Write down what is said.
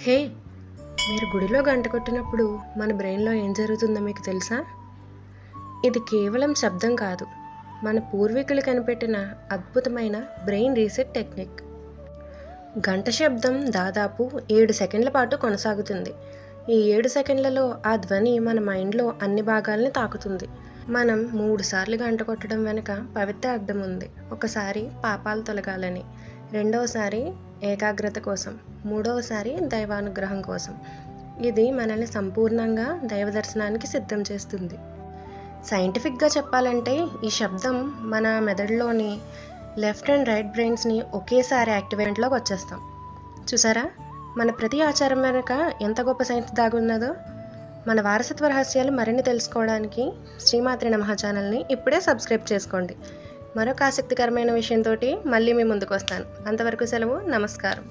హే మీరు గుడిలో గంట కొట్టినప్పుడు మన బ్రెయిన్లో ఏం జరుగుతుందో మీకు తెలుసా? ఇది కేవలం శబ్దం కాదు. మన పూర్వీకులు కనిపెట్టిన అద్భుతమైన బ్రెయిన్ రీసెట్ టెక్నిక్. గంట శబ్దం దాదాపు ఏడు సెకండ్ల పాటు కొనసాగుతుంది. ఈ ఏడు సెకండ్లలో ఆ ధ్వని మన మైండ్లో అన్ని భాగాల్ని తాకుతుంది. మనం మూడు సార్లు గంట కొట్టడం వెనుక పవిత్ర అర్థం ఉంది. ఒకసారి పాపాలు తొలగాలని. రెండవసారి ఏకాగ్రత కోసం మూడవసారి దైవానుగ్రహం కోసం. ఇది మనల్ని సంపూర్ణంగా దైవ దర్శనానికి సిద్ధం చేస్తుంది. సైంటిఫిక్గా చెప్పాలంటే ఈ శబ్దం మన మెదడులోని లెఫ్ట్ అండ్ రైట్ బ్రెయిన్స్ని ఒకేసారి యాక్టివేట్లోకి వచ్చేస్తాం. చూసారా? మన ప్రతి ఆచారం వెనుక ఎంత గొప్ప సైన్స్ దాగున్నదో మన వారసత్వ రహస్యాలు మరిన్ని తెలుసుకోవడానికి శ్రీమాత్రి నమహ ఛానల్ని ఇప్పుడే సబ్స్క్రైబ్ చేసుకోండి. మరొక ఆసక్తికరమైన విషయంతో మళ్ళీ మీ ముందుకు వస్తాను. అంతవరకు సెలవు నమస్కారం.